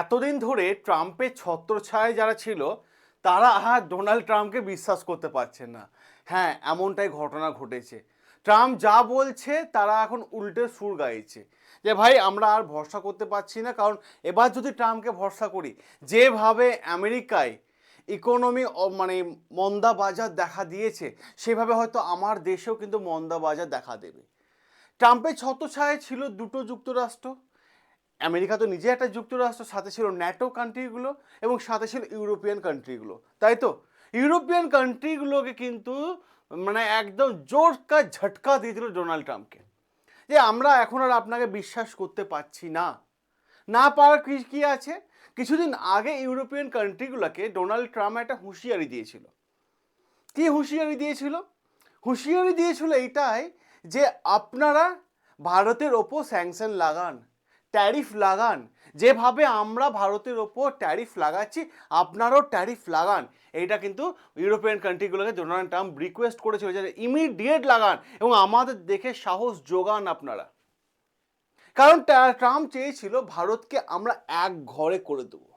এতদিন ধরে ট্রাম্পের ছত্রছায়ায় যারা ছিল, তারা হ্যাঁ ডোনাল্ড ট্রাম্পকে বিশ্বাস করতে পারছে না। হ্যাঁ এমনটাই ঘটনা ঘটেছে। ট্রাম্প যা বলছে, তারা এখন উল্টে সুর গাইছে। যে ভাই, আমরা আর ভরসা করতে পারছি না, কারণ এবার যদি ট্রাম্পকে ভরসা করি, যেভাবে আমেরিকায় ইকোনমি মানে মন্দা বাজার দেখা দিয়েছে, সেভাবে হয়তো আমার দেশেও কিন্তু মন্দা বাজার দেখা দেবে। ট্রাম্পের ছত্রছায়ায় ছিল দুটো যুক্তরাষ্ট্র আমেরিকা তো নিজে একটা যুক্তরাষ্ট্র সাথে ছিল ন্যাটো কান্ট্রিগুলো এবং সাথে ছিল ইউরোপিয়ান কান্ট্রিগুলো, তাই তো? ইউরোপিয়ান কান্ট্রিগুলোকে কিন্তু মানে একদম জোর কা ঝটকা দিয়ে দিল ডোনাল্ড ট্রাম্পকে। যে আমরা এখন আর আপনাকে বিশ্বাস করতে পারছি না। না পাওয়ার কি, কী আছে? কিছুদিন আগে ইউরোপিয়ান কান্ট্রিগুলোকে ডোনাল্ড ট্রাম্প একটা হুঁশিয়ারি দিয়েছিল। কি হুঁশিয়ারি দিয়েছিল? হুঁশিয়ারি দিয়েছিল এইটাই যে আপনারা ভারতের ওপর স্যাংশন লাগান। ট্যারিফ লাগান। যেভাবে আমরা ভারতের ওপর ট্যারিফ লাগাচ্ছি, আপনারাও ট্যারিফ লাগান। এইটা কিন্তু ইউরোপিয়ান কান্ট্রিগুলোকে ডোনাল্ড ট্রাম্প রিকোয়েস্ট করেছিল যে ইমিডিয়েট লাগান এবং আমাদের দেখে সাহস যোগান আপনারা। কারণ ট্রাম্প চেয়েছিল ভারতকে আমরা এক ঘরে করে দেবো।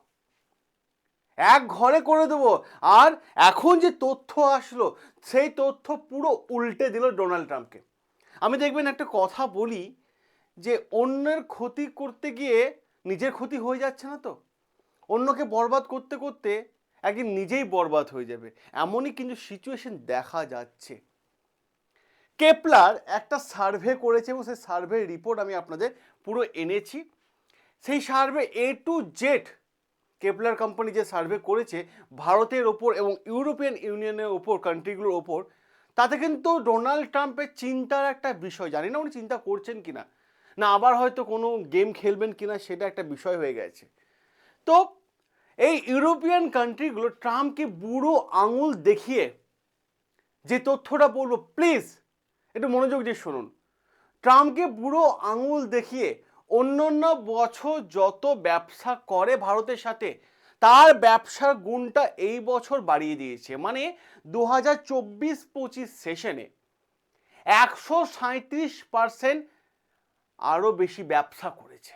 এক ঘরে করে দেবো। আর এখন যে তথ্য আসলো, সেই তথ্য পুরো উল্টে দিল ডোনাল্ড ট্রাম্পকে। আমি দেখবেন একটা কথা বলি যে অন্যের ক্ষতি করতে গিয়ে নিজের ক্ষতি হয়ে যাচ্ছে না তো। অন্যকে বরবাদ করতে করতে একদিন নিজেই বরবাদ হয়ে যাবে। এমনই কিন্তু সিচুয়েশন দেখা যাচ্ছে। কেপলার একটা সার্ভে করেছে এবং সেই সার্ভে রিপোর্ট আমি আপনাদের পুরো এনেছি। সেই survey A to Z Kepler company যে সার্ভে করেছে, ভারতের ওপর এবং ইউরোপিয়ান ইউনিয়নের ওপর কান্ট্রিগুলোর ওপর, তাতে কিন্তু ডোনাল্ড ট্রাম্পের চিন্তার একটা বিষয়, জানি না উনি চিন্তা করছেন কিনা। না আবার হয়তো কোনো গেম খেলবেন কিনা সেটা একটা বিষয় হয়ে গেছে। তো এই ইউরোপিয়ান কান্ট্রিগুলো ট্রাম্পকে বুড়ো আঙুল দেখিয়ে যে তথ্যটা বলব প্লিজ একটু মনোযোগ দিয়ে শুনুন। ট্রাম্পকে বুড়ো আঙুল দেখিয়ে অন্য অন্য বছর যত ব্যবসা করে ভারতের সাথে, তার ব্যবসার গুণটা এই বছর বাড়িয়ে দিয়েছে। মানে দু হাজার চব্বিশ পঁচিশ সেশনে একশো সাঁত্রিশ পার্সেন্ট আরও বেশি ব্যবসা করেছে।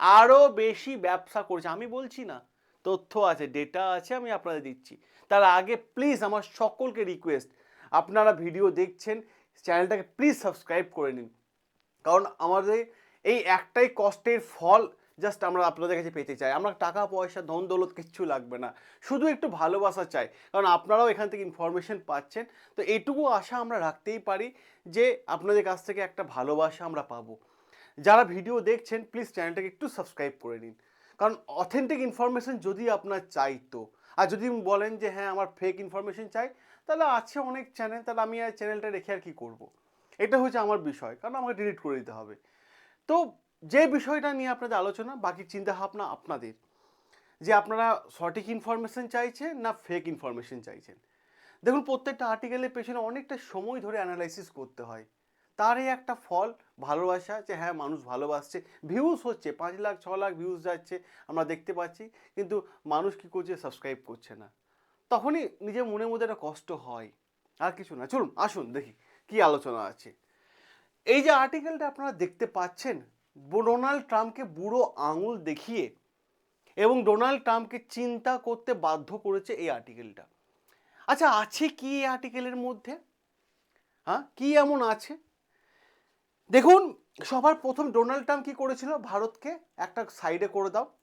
আরও বেশি ব্যবসা করেছে। আমি বলছি না, তথ্য আছে ডেটা আছে, আমি আপনাদের দিচ্ছি। তার আগে প্লিজ আমার সকলকে রিকোয়েস্ট আপনারা ভিডিও দেখছেন চ্যানেলটাকে প্লিজ সাবস্ক্রাইব করে নিন। কারণ আমাদের এই একটাই কষ্টের ফল জাস্ট আমরা আপনাদের কাছে পেতে চাই। আমরা টাকা, পয়সা, ধন, দৌলত কিচ্ছু লাগবে না। শুধু একটু ভালোবাসা চাই। কারণ আপনারাও এখান থেকে ইনফরমেশন পাচ্ছেন। তো এটুকু আশা আমরা রাখতেই পারি যে আপনাদের কাছ থেকে একটা ভালোবাসা আমরা পাবো। যারা ভিডিও দেখছেন প্লিজ চ্যানেলটাকে একটু সাবস্ক্রাইব করে নিন। কারণ অথেন্টিক ইনফরমেশন যদি আপনার চাই তো। আর যদি বলেন যে হ্যাঁ আমার ফেক ইনফরমেশন চাই, তাহলে আছে অনেক চ্যানেল তাহলে আমি আর চ্যানেলটা রেখে আর কি করব। এটা হচ্ছে আমার বিষয়। কারণ আমাকে ডিলিট করে দিতে হবে। তো যে বিষয়টা নিয়ে আপনাদের আলোচনা, বাকি চিন্তা ভাবনা আপনাদের। যে আপনারা সঠিক ইনফরমেশন চাইছেন না ফেক ইনফরমেশন চাইছেন। দেখুন, প্রত্যেকটা আর্টিকেলের পেছনে অনেকটা সময় ধরে অ্যানালাইসিস করতে হয়। তারই একটা ফল ভালোবাসা যে হ্যাঁ মানুষ ভালোবাসছে ভিউজ হচ্ছে, পাঁচ লাখ, ছ লাখ ভিউজ যাচ্ছে, আমরা দেখতে পাচ্ছি, কিন্তু মানুষ কী করছে সাবস্ক্রাইব করছে না। তখনই নিজের মনের মধ্যে একটা কষ্ট হয়, আর কিছু না। চলুন, আসুন দেখি কি আলোচনা আছে। এই যে আর্টিকেলটা আপনারা দেখতে পাচ্ছেন ডোনাল্ড ট্রাম্পকে বুড়ো আঙুল দেখিয়ে এবং ডোনাল্ড ট্রাম্পকে চিন্তা করতে বাধ্য করেছে এই আর্টিকেলটা। আচ্ছা আছে কি এই আর্টিকেলের মধ্যে? হ্যাঁ কি এমন আছে? দেখুন, সবার প্রথম ডোনাল্ড ট্রাম্প কি করেছিল? ভারতকে একটা সাইডে করে দাও।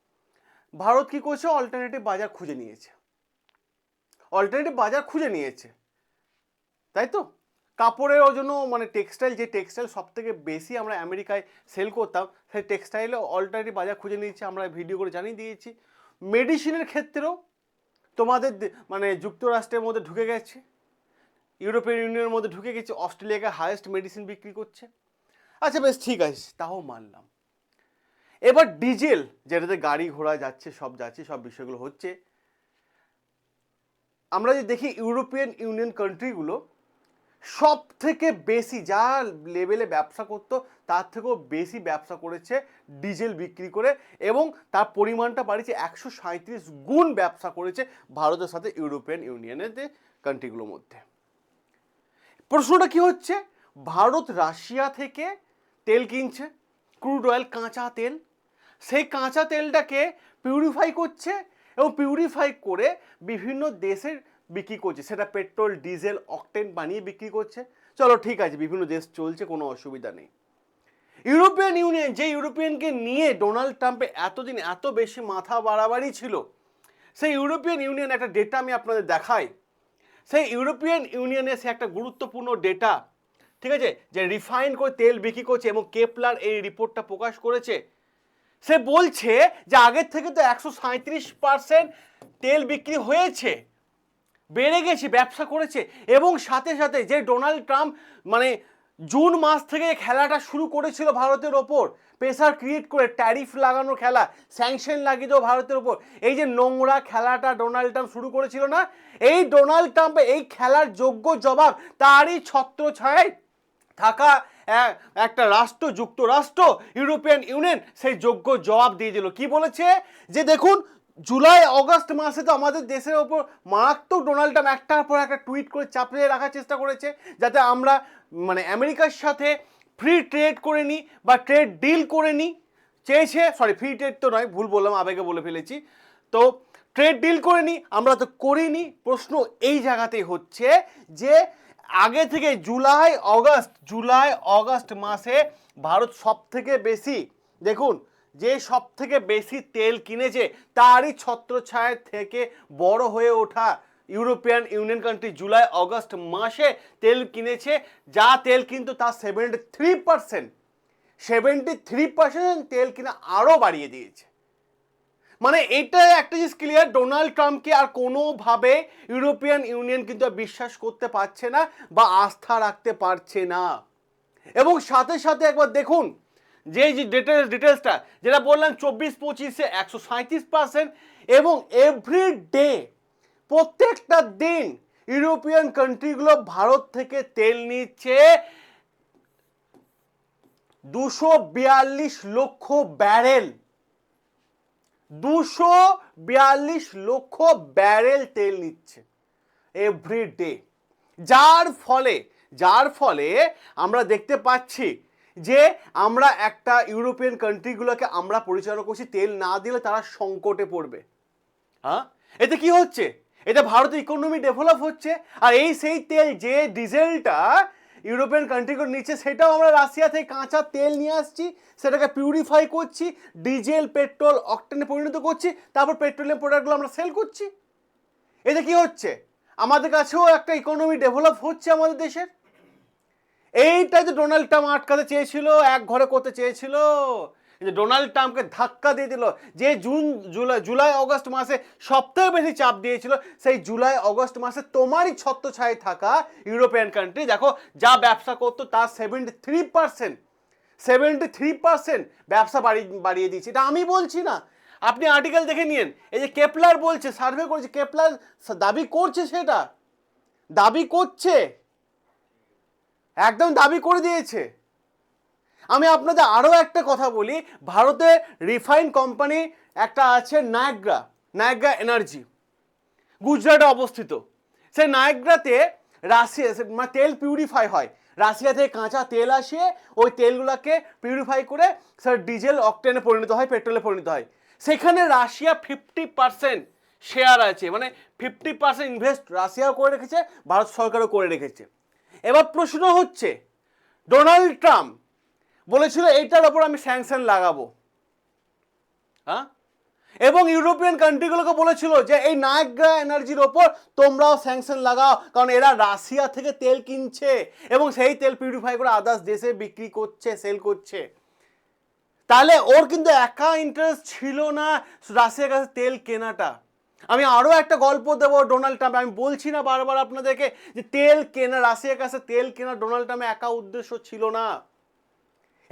ভারত কি করেছে? অল্টারনেটিভ বাজার খুঁজে নিয়েছে। অল্টারনেটিভ বাজার খুঁজে নিয়েছে। তাই তো? কাপড়ের জন্য মানে টেক্সটাইল যে টেক্সটাইল সব থেকে বেশি আমরা আমেরিকায় সেল করতাম, সেই টেক্সটাইলে অল্টারনেটিভ বাজার খুঁজে নিয়েছি, আমরা ভিডিও করে জানিয়ে দিয়েছি। মেডিসিনের ক্ষেত্রেও তোমাদের মানে যুক্তরাষ্ট্রের মধ্যে ঢুকে গেছে ইউরোপিয়ান ইউনিয়নের মধ্যে ঢুকে গেছে, অস্ট্রেলিয়াকে হায়েস্ট মেডিসিন বিক্রি করছে। আচ্ছা বেশ, ঠিক আছে, তাও মানলাম। এবার ডিজেল, যেটাতে গাড়ি ঘোড়া যাচ্ছে, সব যাচ্ছে, সব বিষয়গুলো হচ্ছে। আমরা যে দেখি ইউরোপিয়ান ইউনিয়ন কান্ট্রিগুলো সব থেকে বেশি যা লেভেলে ব্যবসা করতো, তার থেকেও বেশি ব্যবসা করেছে ডিজেল বিক্রি করে এবং তার পরিমাণটা বাড়িয়েছে একশো সাঁত্রিশ গুণ ব্যবসা করেছে ভারতের সাথে ইউরোপিয়ান ইউনিয়নের কান্ট্রিগুলোর মধ্যে। প্রশ্নটা কি হচ্ছে? ভারত রাশিয়া থেকে তেল কিনছে ক্রুড অয়েল কাঁচা তেল। সেই কাঁচা তেলটাকে পিউরিফাই করছে এবং পিউরিফাই করে বিভিন্ন দেশের বিক্রি করছে। সেটা পেট্রোল, ডিজেল, অকটেন বানিয়ে বিক্রি করছে। চলো ঠিক আছে, বিভিন্ন দেশ চলছে, কোনো অসুবিধা নেই। ইউরোপিয়ান ইউনিয়ন, যে ইউরোপিয়ানকে নিয়ে ডোনাল্ড ট্রাম্পে এতদিন এত বেশি মাথা বাড়াবাড়ি ছিল, সেই ইউরোপিয়ান ইউনিয়ন একটা ডেটা আমি আপনাদের দেখাই। সেই ইউরোপিয়ান ইউনিয়নে সে একটা গুরুত্বপূর্ণ ডেটা, ঠিক আছে, যে রিফাইন করে তেল বিক্রি করছে এবং কেপলার এই রিপোর্টটা প্রকাশ করেছে। সে বলছে যে আগের থেকে তো একশো সাঁত্রিশ পার্সেন্ট তেল বিক্রি হয়েছে। বেড়ে গেছে, ব্যবসা করেছে এবং সাথে সাথে যে ডোনাল্ড ট্রাম্প মানে জুন মাস থেকে খেলাটা শুরু করেছিল ভারতের ওপর, প্রেসার ক্রিয়েট করে, ট্যারিফ লাগানোর খেলা, স্যাংশন লাগিয়ে দেবো ভারতের ওপর, এই যে নোংরা খেলাটা ডোনাল্ড ট্রাম্প শুরু করেছিল না, এই ডোনাল্ড ট্রাম্প এই খেলার যোগ্য জবাব তারই ছত্র ছায় থাকা একটা রাষ্ট্র, যুক্তরাষ্ট্র, ইউরোপিয়ান ইউনিয়ন সেই যোগ্য জবাব দিয়ে দিল। কি বলেছে? যে দেখুন জুলাই, অগস্ট মাসে তো আমাদের দেশের ওপর মারাত্মক ডোনাল্ড ট্রাম্প একটার পর একটা টুইট করে চাপিয়ে রাখার চেষ্টা করেছে, যাতে আমরা মানে আমেরিকার সাথে ফ্রি ট্রেড করে নিই বা ট্রেড ডিল করে নিই চেয়েছে সরি ফ্রি ট্রেড তো নয়, ভুল বললাম, আবেগে বলে ফেলেছি। তো ট্রেড ডিল করে নিই আমরা তো করিনি। প্রশ্ন এই জায়গাতেই হচ্ছে যে আগে থেকে জুলাই, অগস্ট জুলাই, অগস্ট মাসে ভারত সব থেকে বেশি, দেখুন যে সব থেকে বেশি তেল কিনেছে তারই ছত্রছায়া থেকে বড় হয়ে ওঠা European union country July August মাসে তেল কিনেছে। যা তেল কিন্তু তার seventy three percent seventy three percent তেল কিনা আরও বাড়িয়ে দিয়েছে। মানে এটা একটা জিনিস ক্লিয়ার ডোনাল্ড ট্রাম্পকে আর কোনোভাবে ইউরোপিয়ান ইউনিয়ন কিন্তু বিশ্বাস করতে পারছে না বা আস্থা রাখতে পারছে না। এবং সাথে সাথে একবার দেখুন যে যে ডিটেলস ডিটেলসটা যেটা বললাম চব্বিশ, পঁচিশে একশো সাঁত্রিশ পার্সেন্ট এবং এভরি ডে প্রত্যেকটা দিন ইউরোপিয়ান কান্ট্রিগুলো ভারত থেকে তেল নিচ্ছে দুশো বিয়াল্লিশ লক্ষ ব্যারেল দুশো বিয়াল্লিশ লক্ষ ব্যারেল তেল নিচ্ছে এভরি ডে যার ফলে যার ফলে আমরা দেখতে পাচ্ছি যে আমরা একটা ইউরোপিয়ান কান্ট্রিগুলোকে আমরা পরিচালনা করছি, তেল না দিলে তারা সংকটে পড়বে। হ্যাঁ? এতে কি হচ্ছে? এতে ভারতের ইকোনমি ডেভেলপ হচ্ছে, আর এই সেই তেল, যে ডিজেলটা ইউরোপিয়ান কান্ট্রিগুলো নিচ্ছে, সেটাও আমরা রাশিয়া থেকে কাঁচা তেল নিয়ে আসছি, সেটাকে পিউরিফাই করছি ডিজেল পেট্রোল অকটেনে পরিণত করছি, তারপর পেট্রোলিয়াম প্রোডাক্টগুলো আমরা সেল করছি। এতে কি হচ্ছে? আমাদের কাছেও একটা ইকোনমি ডেভেলপ হচ্ছে আমাদের দেশের। এইটাই তো ডোনাল্ড ট্রাম্প আটকাতে চেয়েছিল, এক ঘরে করতে চেয়েছিল যে ডোনাল্ড ট্রাম্পকে ধাক্কা দিয়ে দিল, যে জুন, জুলাই জুলাই, অগস্ট মাসে সবথেকে বেশি চাপ দিয়েছিল, সেই জুলাই, অগস্ট মাসে তোমারই ছত্রছায়ায় থাকা ইউরোপিয়ান কান্ট্রি দেখো, যা ব্যবসা করতো তার seventy three percent seventy three percent ব্যবসা বাড়ি, বাড়িয়ে দিয়েছে। এটা আমি বলছি না। আপনি আর্টিকেল দেখে নিন এই যে কেপলার বলছে সার্ভে করেছে কেপলার দাবি করছে সেটা? দাবি করছে? একদম দাবি করে দিয়েছে। আমি আপনাদের আরও একটা কথা বলি, ভারতে রিফাইন কোম্পানি একটা আছে নায়গ্রা নায়গ্রা এনার্জি, গুজরাটে অবস্থিত। সেই নায়গ্রাতে রাশিয়া মানে তেল পিউরিফাই হয়। রাশিয়া থেকে কাঁচা তেল আসে, ওই তেলগুলোকে পিউরিফাই করে স্যার ডিজেল, অকটেনে পরিণত হয়, পেট্রোলে পরিণত হয়। সেখানে রাশিয়া ফিফটি পার্সেন্ট শেয়ার আছে মানে ফিফটি পার্সেন্ট ইনভেস্ট রাশিয়াও করে রেখেছে, ভারত সরকারও করে রেখেছে। এবার প্রশ্ন হচ্ছে, ডোনাল্ড ট্রাম্প বলেছিল এইটার ওপর আমি স্যাংশন লাগাবো। হ্যাঁ? এবং ইউরোপিয়ান কান্ট্রিগুলোকে বলেছিল যে এই নায়গ্রা এনার্জির ওপর তোমরাও স্যাংশন লাগাও, কারণ এরা রাশিয়া থেকে তেল কিনছে এবং সেই তেল পিউরিফাই করে আদার্স দেশে বিক্রি করছে, সেল করছে। তাহলে ওর কিন্তু একা ইন্টারেস্ট ছিল না রাশিয়ার কাছে তেল কেনাটা। আমি আরও একটা গল্প দেবো ডোনাল্ড ট্রাম্প। আমি বলছি না বারবার আপনাদেরকে যে তেল কেনা, রাশিয়ার কাছে তেল কেনা ডোনাল্ড ট্রাম্পের একা উদ্দেশ্য ছিল না।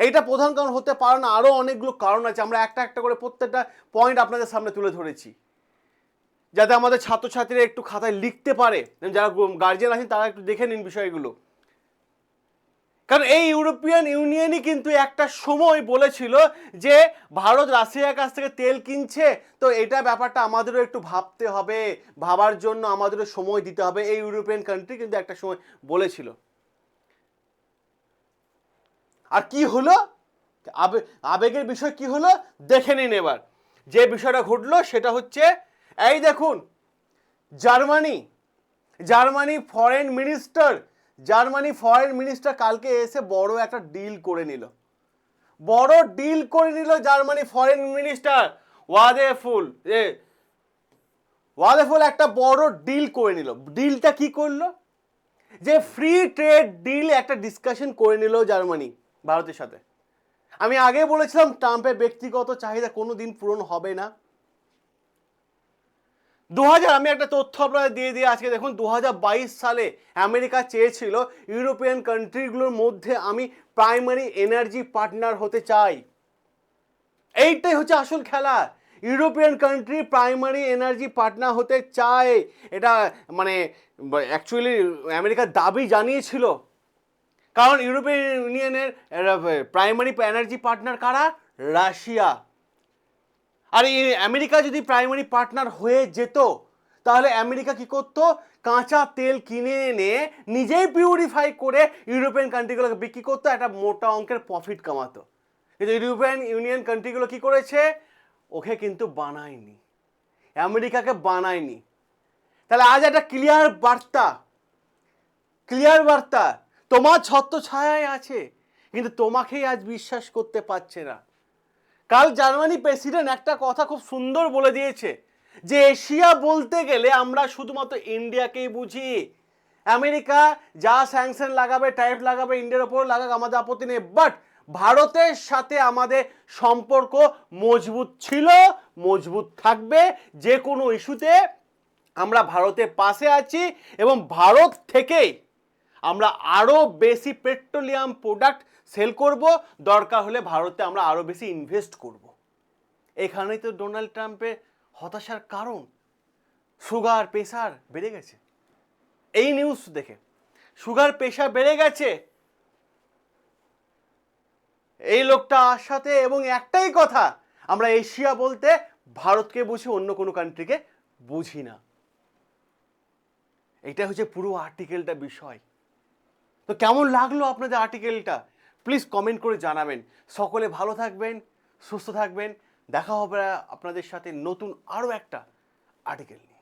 এইটা প্রধান কারণ হতে পারে না আরও অনেকগুলো কারণ আছে। আমরা একটা একটা করে প্রত্যেকটা পয়েন্ট আপনাদের সামনে তুলে ধরেছি। যাতে আমাদের ছাত্রছাত্রীরা একটু খাতায় লিখতে পারে। যারা গার্জিয়ান আছেন, তারা একটু দেখে নিন বিষয়গুলো। কারণ এই ইউরোপিয়ান ইউনিয়নই কিন্তু একটা সময় বলেছিল যে ভারত রাশিয়ার কাছ থেকে তেল কিনছে। তো এটা ব্যাপারটা আমাদেরও একটু ভাবতে হবে, ভাবার জন্য আমাদেরও সময় দিতে হবে। এই ইউরোপিয়ান কান্ট্রি কিন্তু একটা সময় বলেছিল। আর কি হলো? আবে- আবেগের বিষয় কি হলো? দেখে নিন এবার। যে বিষয়টা ঘটলো সেটা হচ্ছে, এই দেখুন, Germany Germany foreign minister Germany foreign minister কালকে এসে বড় একটা ডিল করে নিল। বড় ডিল করে নিল জার্মানি ফরেন মিনিস্টার। ওয়াদেফুল এ ওয়াদেফুল একটা বড় ডিল করে নিল। ডিলটা কি করল? যে ফ্রি ট্রেড ডিল একটা ডিসকাশন করে নিল জার্মানি ভারতের সাথে। আমি আগে বলেছিলাম ট্রাম্পের ব্যক্তিগত চাহিদা কোনো দিন পূরণ হবে না। দু হাজার আমি একটা তথ্য আপনাদের দিয়ে দিয়ে আজকে। দেখুন দু হাজার বাইশ সালে আমেরিকা চেয়েছিল ইউরোপিয়ান কান্ট্রিগুলোর মধ্যে আমি প্রাইমারি এনার্জি পার্টনার হতে চাই। এইটাই হচ্ছে আসল খেলা। European country primary energy partner হতে চায়। এটা মানে অ্যাকচুয়ালি আমেরিকার দাবি জানিয়েছিল। কারণ ইউরোপিয়ান ইউনিয়নের প্রাইমারি এনার্জি পার্টনার কারা? রাশিয়া। আর এই আমেরিকা যদি প্রাইমারি পার্টনার হয়ে যেত, তাহলে আমেরিকা কি করত? কাঁচা তেল কিনে এনে নিজেই পিউরিফাই করে ইউরোপিয়ান কান্ট্রিগুলোকে বিক্রি করতো, একটা মোটা অঙ্কের প্রফিট কামাতো। কিন্তু ইউরোপিয়ান ইউনিয়ন কান্ট্রিগুলো কি করেছে? ওকে কিন্তু বানায়নি। আমেরিকাকে বানায়নি। তাহলে আজ একটা ক্লিয়ার বার্তা। ক্লিয়ার বার্তা। তোমার ছত্র ছায়ায় আছে, কিন্তু তোমাকেই আজ বিশ্বাস করতে পারছে না। কাল জার্মানি প্রেসিডেন্ট একটা কথা খুব সুন্দর বলে দিয়েছে যে এশিয়া বলতে গেলে আমরা শুধুমাত্র ইন্ডিয়াকেই বুঝি। আমেরিকা যা স্যাংশন লাগাবে ট্যারিফ লাগাবে, ইন্ডিয়ার ওপর লাগাক, আমাদের আপত্তি নেই। বাট ভারতের সাথে আমাদের সম্পর্ক মজবুত ছিল, মজবুত থাকবে। যে কোনো ইস্যুতে আমরা ভারতের পাশে আছি এবং ভারত থেকেই আমরা আরও বেশি পেট্রোলিয়াম প্রোডাক্ট সেল করব। দরকার হলে ভারতে আমরা আরও বেশি ইনভেস্ট করব। এখানেই তো ডোনাল্ড ট্রাম্পের হতাশার কারণ। সুগার প্রেশার বেড়ে গেছে। এই নিউজ দেখে। সুগার প্রেশার বেড়ে গেছে। এই লোকটা আসাতে এবং একটাই কথা, আমরা এশিয়া বলতে ভারতকে বুঝি, অন্য কোনো কান্ট্রিকে বুঝি না। এটা হচ্ছে পুরো আর্টিকেলটা বিষয়। তো কেমন লাগল আপনাদের আর্টিকেলটা প্লিজ কমেন্ট করে জানাবেন। সকলে ভালো থাকবেন, সুস্থ থাকবেন। দেখা হবে আপনাদের সাথে নতুন আরও একটা আর্টিকেল নিয়ে।